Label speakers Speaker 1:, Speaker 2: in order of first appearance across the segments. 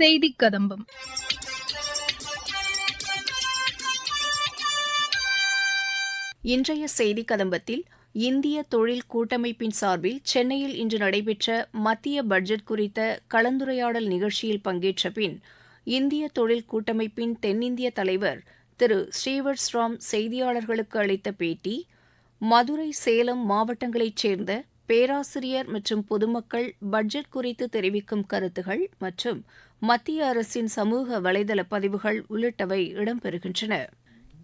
Speaker 1: செய்திக் கதம்பம்.
Speaker 2: இன்றைய செய்தி கதம்பத்தில் இந்திய தொழில் கூட்டமைப்பின் சார்பில் சென்னையில் இன்று நடைபெற்ற மத்திய பட்ஜெட் குறித்த கலந்துரையாடல் நிகழ்ச்சியில் பங்கேற்ற பின் இந்திய தொழில் கூட்டமைப்பின் தென்னிந்திய தலைவர் திரு ஸ்ரீவத்ஸ்ராம் செய்தியாளர்களுக்கு அளித்த பேட்டி மதுரை சேலம் மாவட்டங்களைச் சேர்ந்த பேராசிரியர் மற்றும் பொதுமக்கள் பட்ஜெட் குறித்து தெரிவிக்கும் கருத்துகள் மற்றும் மத்திய அரசின் சமூக வலைதள பதிவுகள் உள்ளிட்டவை இடம்பெறுகின்றன.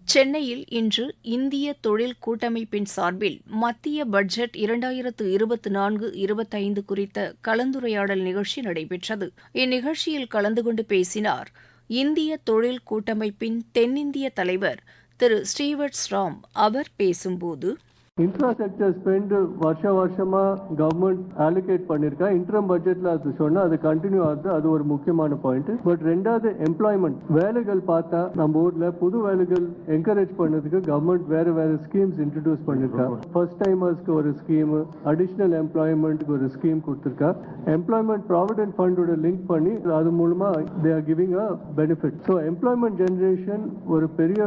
Speaker 2: சென்னையில் இன்று இந்திய தொழில் கூட்டமைப்பின் சார்பில் மத்திய பட்ஜெட் இரண்டாயிரத்து இருபத்தி நான்கு இருபத்தைந்து குறித்த கலந்துரையாடல் நிகழ்ச்சி நடைபெற்றது. இந்நிகழ்ச்சியில் கலந்து கொண்டு பேசினார் இந்திய தொழில் கூட்டமைப்பின் தென்னிந்திய தலைவர் திரு ஸ்ரீவத்ஸ் ராம். அவர் பேசும்போது
Speaker 3: இன்ஃப்ராஸ்ட்ரக்சர் ஸ்பெண்ட் வருஷ வருஷமா கவர்மெண்ட் அலோகேட் பண்ணிருக்கா. இன்டர்ம் பட்ஜெட்ல அது சொன்னா அது கண்டினியூ ஆகுது. அது ஒரு முக்கியமான பாயிண்ட் பட் ரெண்டாவது எம்ப்ளாய்மெண்ட் வேலைகள் பார்த்தா நம்ம ஊர்ல புது வேலைகள் என்கரேஜ் பண்ணதுக்கு கவர்மெண்ட் வேற வேற ஸ்கீம்ஸ் இன்ட்ரடியூஸ் பண்ணிருக்கா. ஃபர்ஸ்ட் டைமர்ஸ்க்கு ஒரு ஸ்கீம் அடிஷனல் எம்ப்ளாய்மெண்ட்க்கு ஒரு ஸ்கீம் கொடுத்துருக்கா. எம்ப்ளாய்மெண்ட் ப்ராவிடென்ட் ஃபண்டோட லிங்க் பண்ணி அது மூலமா they are giving a benefit so employment generation ஒரு பெரிய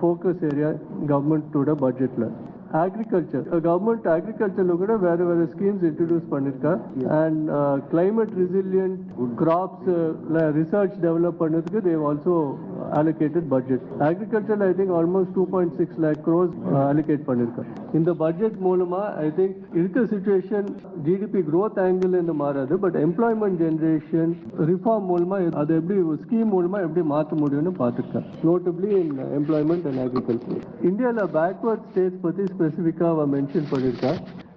Speaker 3: ஃபோக்கஸ் ஏரியா கவர்மெண்ட்டோட பட்ஜெட்ல அக்ரிகல்ச்சர் கவர்மெண்ட் அக்ரிகல்ச்சர்ல கூட வேற வேற ஸ்கீம்ஸ் இன்ட்ரடியூஸ் பண்ணிருக்கா? And climate resilient crops research develop பண்ணதுக்கு they've also allocated budget agriculture I think almost two point six lakh crores allocate பண்ணிருக்கா. இந்த பட்ஜெட் மூலமா ஐ திங்க் இருக்கிற சுச்சுவேஷன் ஜிடிபி growth ஆங்கிள் இருந்து மாறாது பட் எம்ப்ளாய்மெண்ட் ஜெனரேஷன் ரிஃபார்ம் மூலமா அது எப்படி ஸ்கீம் மூலமா எப்படி மாற்ற முடியும்னு பார்த்துருக்கேன் notably in employment and agriculture இந்தியாவில் பேக்வர்ட் ஸ்டேட்ஸ் பற்றி ஸ்பெசிஃபிக்காக அவன் மென்ஷன் பண்ணியிருக்கா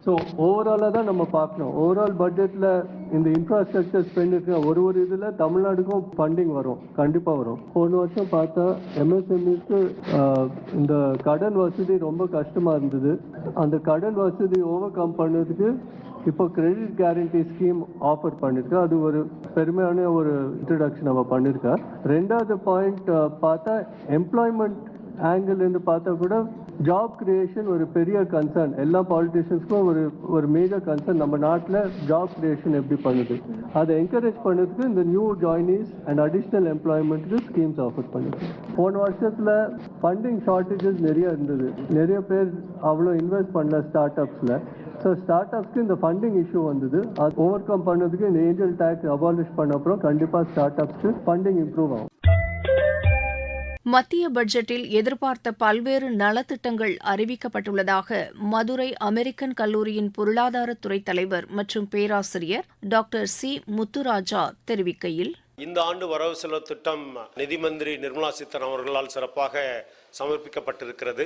Speaker 3: ஸோ ஓவராலாக தான் நம்ம பார்க்கணும். ஓவரால் பட்ஜெட்டில் இந்த இன்ஃப்ராஸ்ட்ரக்சர் ஸ்பெண்ட் இருக்கிற ஒரு ஒரு இதில் தமிழ்நாடுக்கும் ஃபண்டிங் வரும். கண்டிப்பாக வரும். போன வருஷம் பார்த்தா எம்எஸ்எம்இக்கு இந்த கடன் வசதி ரொம்ப கஷ்டமாக இருந்தது. அந்த கடன் வசதி ஓவர் கம் பண்ணதுக்கு இப்போ கிரெடிட் கேரண்டி ஸ்கீம் ஆஃபர் பண்ணியிருக்கா அது ஒரு பெருமையான ஒரு இன்ட்ரடக்ஷன் அவள் பண்ணியிருக்கா ரெண்டாவது பாயிண்ட் பார்த்தா எம்ப்ளாய்மெண்ட் ஆங்கிள் இருந்து பார்த்தா கூட ஜாப் கிரியேஷன் ஒரு பெரிய கன்சர்ன் எல்லா பாலிட்டிஷியன்ஸ்க்கும் ஒரு ஒரு மேஜர் கன்சர்ன் நம்ம நாட்டில் ஜாப் கிரியேஷன் எப்படி பண்ணுது? அதை என்கரேஜ் பண்ணுறதுக்கு இந்த நியூ ஜாயினிஸ் அண்ட் அடிஷ்னல் எம்ப்ளாய்மெண்ட்டுக்கு ஸ்கீம்ஸ் ஆஃபர் பண்ணுது. போன வருஷத்தில் ஃபண்டிங் ஷார்ட்டேஜஸ் நிறைய இருந்தது. நிறைய பேர் அவ்வளோ இன்வெஸ்ட் பண்ணல ஸ்டார்ட் அப்ஸில் ஸோ ஸ்டார்ட் அப்ஸ்க்கு இந்த ஃபண்டிங் இஷ்யூ வந்தது. அது ஓவர் கம் பண்ணதுக்கு இந்த ஏஞ்சல் டேக்ஸ் அபாலிஷ் பண்ண அப்புறம் கண்டிப்பாக ஸ்டார்ட் அப்ஸ்க்கு ஃபண்டிங் இம்ப்ரூவ் ஆகும்.
Speaker 2: மத்திய பட்ஜெட்டில் எதிர்பார்த்த பல்வேறு நலத்திட்டங்கள் அறிவிக்கப்பட்டுள்ளதாக மதுரை அமெரிக்கன் கல்லூரியின் பொருளாதாரத்துறை தலைவர் மற்றும் பேராசிரியர் டாக்டர் சி. முத்துராஜா தெரிவிக்கையில்
Speaker 4: இந்த ஆண்டு வரவு செலவு திட்டம் நிதி மந்திரி நிர்மலா சீதாராமன் அவர்களால் சிறப்பாக சமர்ப்பிக்கப்பட்டிருக்கிறது.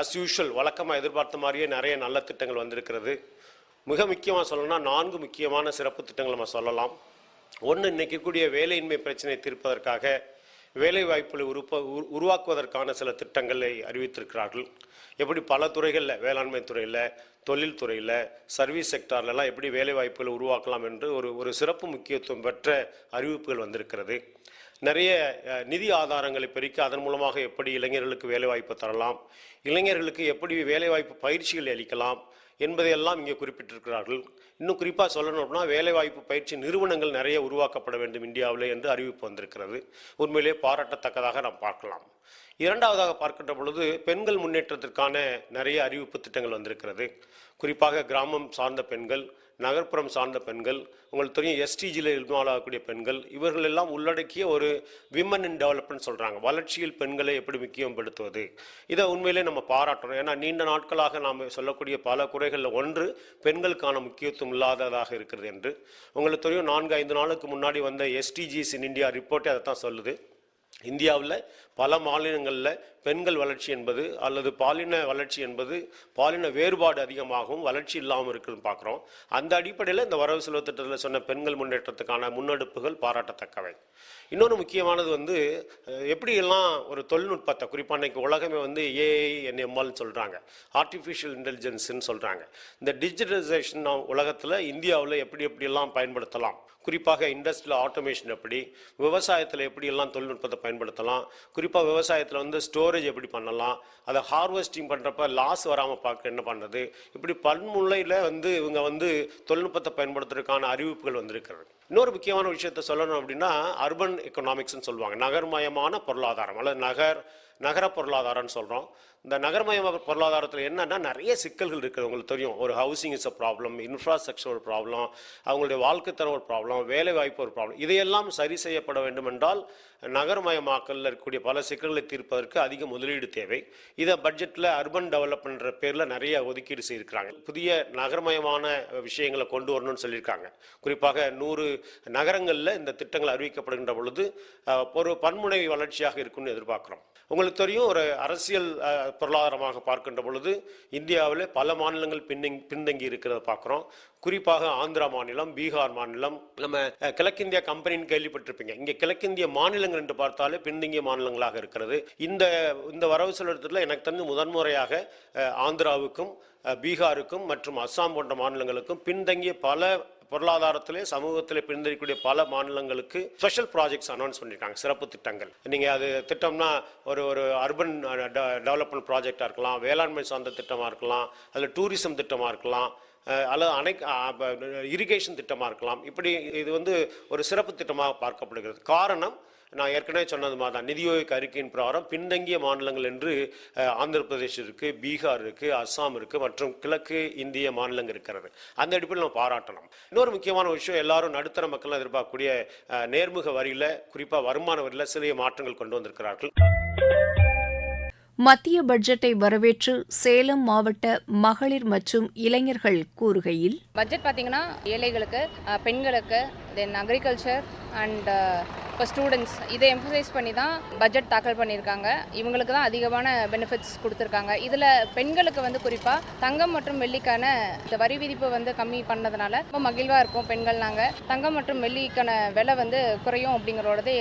Speaker 4: அஸ் யூஷுவல் வழக்கமாக எதிர்பார்த்த மாதிரியே நிறைய நல்ல திட்டங்கள் வந்திருக்கிறது. மிக முக்கியமாக சொல்லணும்னா நான்கு முக்கியமான சிறப்பு திட்டங்கள் நம்ம சொல்லலாம். ஒன்று இன்னைக்கு கூடிய வேலையின்மை பிரச்சனையை தீர்ப்பதற்காக வேலைவாய்ப்புகளை உருப்ப உருவாக்குவதற்கான சில திட்டங்களை அறிவித்திருக்கிறார்கள். எப்படி பல துறைகளில் வேளாண்மை துறையில் தொழில் துறையில் சர்வீஸ் செக்டார்லலாம் எப்படி வேலைவாய்ப்புகளை உருவாக்கலாம் என்று ஒரு ஒரு சிறப்பு முக்கியத்துவம் பெற்ற அறிவிப்புகள் வந்திருக்கிறது. நிறைய நிதி ஆதாரங்களை பெருக்கி அதன் மூலமாக எப்படி இளைஞர்களுக்கு வேலைவாய்ப்பு தரலாம் இளைஞர்களுக்கு எப்படி வேலைவாய்ப்பு பயிற்சிகள் அளிக்கலாம் என்பதையெல்லாம் இங்கே குறிப்பிட்டிருக்கிறார்கள். இன்னும் குறிப்பாக சொல்லணும் அப்படின்னா வேலைவாய்ப்பு பயிற்சி நிறுவனங்கள் நிறைய உருவாக்கப்பட வேண்டும் இந்தியாவில் என்று அறிவிப்பு வந்திருக்கிறது. உண்மையிலேயே பாராட்டத்தக்கதாக நாம் பார்க்கலாம். இரண்டாவதாக பார்க்கின்ற பொழுது பெண்கள் முன்னேற்றத்திற்கான நிறைய அறிவிப்பு திட்டங்கள் வந்திருக்கிறது. குறிப்பாக கிராமம் சார்ந்த பெண்கள் நகர்ப்புறம் சார்ந்த பெண்கள் உங்களுக்கு தெரியும் எஸ்டிஜியில் இன்வால்வ் ஆகக்கூடிய பெண்கள் இவர்கள் எல்லாம் உள்ளடக்கிய ஒரு விமன் இன் டெவலப்மெண்ட் சொல்கிறாங்க வளர்ச்சியில் பெண்களை எப்படி முக்கியப்படுத்துவது? இதை உண்மையிலே நம்ம பாராட்டணும். ஏன்னா நீண்ட நாட்களாக நாம் சொல்லக்கூடிய பல குறைகளில் ஒன்று பெண்களுக்கான முக்கியத்துவம் இல்லாததாக இருக்கிறது என்று. உங்களுக்கு தெரியும் நான்கு ஐந்து நாளுக்கு முன்னாடி வந்த எஸ்டிஜிஸ் இன் இந்தியா ரிப்போர்ட்டே அதை தான் சொல்லுது. இந்தியாவில் பல மாநிலங்களில் பெண்கள் வளர்ச்சி என்பது அல்லது பாலின வளர்ச்சி என்பது பாலின வேறுபாடு அதிகமாகவும் வளர்ச்சி இல்லாமல் இருக்குதுன்னு பார்க்குறோம். அந்த அடிப்படையில் இந்த வரவு செலவு திட்டத்தில் சொன்ன பெண்கள் முன்னேற்றத்துக்கான முன்னெடுப்புகள் பாராட்டத்தக்கவை. இன்னொன்று முக்கியமானது வந்து எப்படியெல்லாம் ஒரு தொழில்நுட்பத்தை குறிப்பாக இன்னைக்கு உலகமே வந்து ஏஐ என்எம்ஆல்னு சொல்கிறாங்க ஆர்டிஃபிஷியல் இன்டெலிஜென்ஸ்னு சொல்கிறாங்க இந்த டிஜிட்டலைசேஷன் உலகத்தில் இந்தியாவில் எப்படி எப்படியெல்லாம் பயன்படுத்தலாம்? குறிப்பாக இண்டஸ்ட்ரியல் ஆட்டோமேஷன் எப்படி விவசாயத்தில் எப்படியெல்லாம் தொழில்நுட்பத்தை பயன்படுத்தலாம். குறிப்பாக விவசாயத்தில் வந்து ஸ்டோரேஜ் எப்படி பண்ணலாம் அதை ஹார்வெஸ்டிங் பண்ணுறப்ப லாஸ் வராமல் பார்க்க என்ன பண்ணுறது இப்படி பன்முறையில் வந்து இவங்க வந்து தொழில்நுட்பத்தை பயன்படுத்துறதுக்கான அறிவிப்புகள் வந்திருக்கிறது. இன்னொரு முக்கியமான விஷயத்த சொல்லணும் அப்படின்னா அர்பன் எக்கனாமிக்ஸ்னு சொல்லுவாங்க. நகர்மயமான பொருளாதாரம் அல்லது நகர் நகர பொருளாதாரம்னு சொல்கிறோம் இந்த நகர்மய பொருளாதாரத்தில் என்னன்னா நிறைய சிக்கல்கள் இருக்குது. உங்களுக்கு தெரியும். ஒரு housing is a problem infrastructure ஒரு ப்ராப்ளம் அவங்களுடைய வாழ்க்கைத்தரம் ஒரு ப்ராப்ளம் வேலை வாய்ப்பு ஒரு ப்ராப்ளம் இதையெல்லாம் சரி செய்யப்பட வேண்டும் என்றால் நகர்மயமாக்கலில் இருக்கக்கூடிய பல சிக்கல்களை தீர்ப்பதற்கு அதிக முதலீடு தேவை. இதை பட்ஜெட்டில் அர்பன் டெவலப்மெண்ட்ற பேரில் நிறைய ஒதுக்கீடு செய்திருக்கிறாங்க. புதிய நகர்மயமான விஷயங்களை கொண்டு வரணும்னு சொல்லியிருக்காங்க. குறிப்பாக நூறு நகரங்களில் இந்த திட்டங்கள் அறிவிக்கப்படுகின்ற பொழுது ஒரு பன்முனை வளர்ச்சியாக இருக்கும்னு எதிர்பார்க்குறோம். உங்களுக்கு தெரியும் ஒரு அரசியல் பொருளாதாரமாக பார்க்கின்ற பொழுது இந்தியாவில் பல மாநிலங்கள் பின்னங் பின்தங்கி இருக்கிறத பார்க்குறோம். குறிப்பாக ஆந்திரா மாநிலம் பீகார் மாநிலம் நம்ம கிழக்கிந்திய கம்பெனின்னு கேள்விப்பட்டிருப்பீங்க. இங்கே கிழக்கிந்திய மாநிலங்கள் என்று பார்த்தாலே பின்தங்கிய மாநிலங்களாக இருக்கிறது. இந்த இந்த வரவு செலவில் எனக்கு தெரிஞ்சு முதன்முறையாக ஆந்திராவுக்கும் பீகாருக்கும் மற்றும் அஸ்ஸாம் போன்ற மாநிலங்களுக்கும் பின்தங்கிய பல பொருளாதாரத்திலே சமூகத்திலே பின்தறிக்கூடிய பல மாநிலங்களுக்கு ஸ்பெஷல் ப்ராஜெக்ட்ஸ் அனௌன்ஸ் பண்ணியிருக்காங்க சிறப்பு திட்டங்கள். நீங்கள் அது திட்டம்னா ஒரு ஒரு அர்பன் டெவலப்மெண்ட் ப்ராஜெக்டாக இருக்கலாம் வேளாண்மை சார்ந்த திட்டமாக இருக்கலாம் அதில் டூரிசம் திட்டமாக இருக்கலாம். அல்லது அணை இரிகேஷன் திட்டமாக இருக்கலாம். இப்படி இது வந்து ஒரு சிறப்பு திட்டமாக பார்க்கப்படுகிறது. காரணம் நான் ஏற்கனவே சொன்னது மாதிரி தான். நிதியோக அறிக்கையின் பிரகாரம் பின்தங்கிய மாநிலங்கள் என்று ஆந்திரப்பிரதேஷ் ஆந்திர பிரதேஷ் பீகார் இருக்குது அஸ்ஸாம் இருக்கு மற்றும் கிழக்கு இந்திய மாநிலங்கள் இருக்கிறது. அந்த அடிப்படையில் நம்ம பாராட்டணும் இன்னொரு முக்கியமான விஷயம் எல்லாரும் நடுத்தர மக்கள் எதிர்பார்க்கக்கூடிய நேர்முக வரியில் குறிப்பாக வருமான வரியில் சிறிய மாற்றங்கள் கொண்டு வந்திருக்கிறார்கள்.
Speaker 2: மத்திய பட்ஜெட்டை வரவேற்று சேலம் மாவட்ட மகளிர் மற்றும் இளைஞர்கள் கூறுகையில்
Speaker 1: பட்ஜெட் பார்த்தீங்கன்னா ஏழைகளுக்கு பெண்களுக்கு தென் அக்ரிகல்ச்சர் அண்ட் இப்போ ஸ்டூடெண்ட்ஸ் இதை எம்ஃபசைஸ் பண்ணி தான் பட்ஜெட் தாக்கல் பண்ணியிருக்காங்க. இவங்களுக்கு தான் அதிகமான பெனிஃபிட்ஸ் கொடுத்துருக்காங்க. இதில் பெண்களுக்கு வந்து குறிப்பாக தங்கம் மற்றும் வெள்ளிக்கான இந்த வரி விதிப்பு வந்து கம்மி பண்ணதுனால ரொம்ப மகிழ்வாக இருக்கும் பெண்கள் நாங்கள் தங்கம் மற்றும் வெள்ளிக்கான விலை வந்து குறையும் அப்படிங்கிறோடது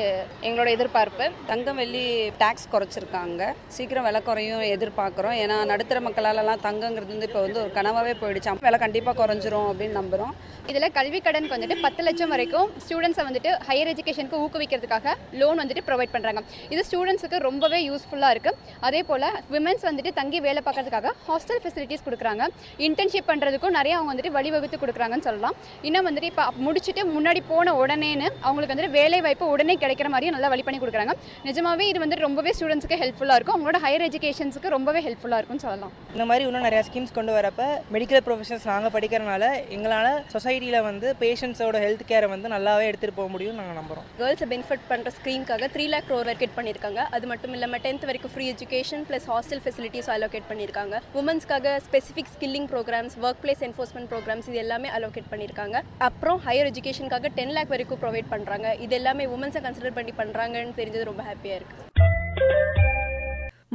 Speaker 1: எங்களோட எதிர்பார்ப்பு.
Speaker 5: தங்கம் வெள்ளி டேக்ஸ் குறைச்சிருக்காங்க. சீக்கிரம் விலை குறையும் எதிர்பார்க்குறோம். ஏன்னா நடுத்தர மக்களாலலாம் தங்கங்கிறது வந்து இப்போ வந்து ஒரு கனவாகவே போயிடுச்சு. விலை கண்டிப்பாக குறைஞ்சிரும் அப்படின்னு நம்புகிறோம்
Speaker 6: இதில் கல்வி கடனுக்கு வந்துட்டு பத்து லட்சம் வரைக்கும் ஸ்டூடெண்ட்ஸை வந்துட்டு ஹையர் எஜுகேஷனுக்கு ஊக்குவிக்கிறதுக்காக லோன் வந்துட்டு ப்ரொவைட் பண்ணுறாங்க இது ஸ்டூடெண்ட்ஸுக்கு ரொம்பவே யூஸ்ஃபுல்லாக இருக்குது அதே போல் விமன்ஸ் வந்துட்டு தங்கி வேலை பார்க்கறதுக்காக ஹாஸ்டல் ஃபெசிலிட்டிஸ் கொடுக்குறாங்க. இன்டர்ன்ஷிப் பண்ணுறதுக்கும் நிறைய அவங்க வந்துட்டு வழிவகுத்து கொடுக்குறாங்கன்னு சொல்லலாம். இன்னும் வந்துட்டு இப்போ முடிச்சுட்டு முன்னாடி போன உடனேன்னு அவங்களுக்கு வந்துட்டு வேலை வாய்ப்பு உடனே கிடைக்கிற மாதிரியும் நல்லா வழி பண்ணி கொடுக்குறாங்க. நிஜமாவே இது வந்துட்டு ரொம்பவே ஸ்டூடெண்ட்ஸுக்கு ஹெல்ப்ஃபுல்லாக இருக்கும். அவங்களோட ஹையர் எஜுகேஷன்ஸுக்கு ரொம்பவே ஹெல்ப்ஃபுல்லாக இருக்கும்னு சொல்லலாம்.
Speaker 7: இந்த மாதிரி இன்னும் நிறையா ஸ்கீம்ஸ் கொண்டு வரப்ப மெடிக்கல் ப்ரொஃபஷன்ஸ் நாங்கள் படிக்கிறனால எங்களால் சொசைட்டியில் வந்து பேஷண்ட்ஸோட ஹெல்த் கேரை வந்து நல்லாவே எடுத்துகிட்டு போக முடியும்னு நாங்கள் நம்புகிறோம்
Speaker 8: கேர்ள்ஸை பெனிஃபிட் பண்ணுற ஸ்கீம்க்காக த்ரீ லேக் க்ரோர் அலோகேட் பண்ணியிருக்காங்க அது மட்டும் இல்லாமல் டென்த் வரைக்கும் free education plus hostel facilities allocate பண்ணியிருக்காங்க உமன்ஸ்க்காக specific skilling programmes workplace enforcement programmes இது எல்லாமே அலோகேட் பண்ணியிருக்காங்க அப்புறம் ஹையர் எஜுகேஷனுக்காக டென் லேக் வரைக்கும் ப்ரொவைட் பண்ணுறாங்க இது எல்லாமே உமன்ஸை கன்சிடர் பண்ணி பண்ணுறாங்கன்னு தெரிஞ்சது ரொம்ப ஹாப்பியாக இருக்குது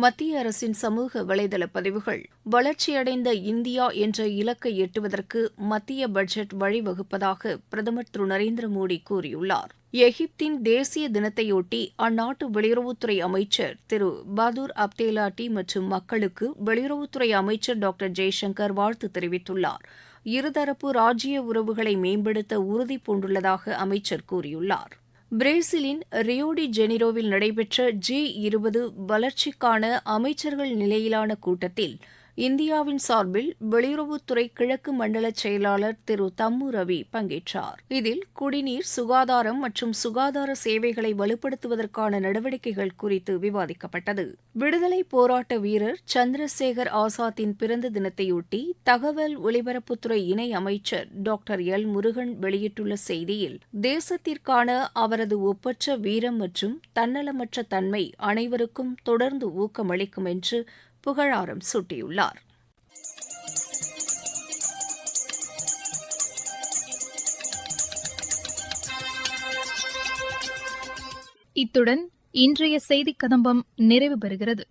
Speaker 2: மத்திய அரசின் சமூக வலைதள பதிவுகள். வளர்ச்சியடைந்த இந்தியா என்ற இலக்கை எட்டுவதற்கு மத்திய பட்ஜெட் வழிவகுப்பதாக பிரதமர் திரு நரேந்திர மோடி கூறியுள்ளார். எகிப்தின் தேசிய தினத்தையொட்டி அந்நாட்டு வெளியுறவுத்துறை அமைச்சர் திரு பதூர் அப்தேலாட்டி மற்றும் மக்களுக்கு வெளியுறவுத்துறை அமைச்சர் டாக்டர் ஜெய்சங்கர் வாழ்த்து தெரிவித்துள்ளார். இருதரப்பு ராஜ்ய உறவுகளை மேம்படுத்த உறுதி பூண்டுள்ளதாக அமைச்சர் கூறியுள்ளார். பிரேசிலின் ரியோடி ஜெனிரோவில் நடைபெற்ற ஜி இருபது வளர்ச்சிக்கான அமைச்சர்கள் நிலையிலான கூட்டத்தில் இந்தியாவின் சார்பில் வெளியுறவுத்துறை கிழக்கு மண்டல செயலாளர் திரு தம்மு ரவி பங்கேற்றார். இதில் குடிநீர் சுகாதாரம் மற்றும் சுகாதார சேவைகளை வலுப்படுத்துவதற்கான நடவடிக்கைகள் குறித்து விவாதிக்கப்பட்டது. விடுதலை போராட்ட வீரர் சந்திரசேகர் ஆசாத்தின் பிறந்த தினத்தையொட்டி தகவல் ஒலிபரப்புத்துறை இணை அமைச்சர் டாக்டர் எல். முருகன் வெளியிட்டுள்ள செய்தியில் தேசத்திற்கான அவரது ஒப்பற்ற வீரம் மற்றும் தன்னலமற்ற தன்மை அனைவருக்கும் தொடர்ந்து ஊக்கமளிக்கும் என்று புகழாரம் சூட்டியுள்ளார்.
Speaker 9: இத்துடன் இன்றைய செய்திக் கதம்பம் நிறைவு பெறுகிறது.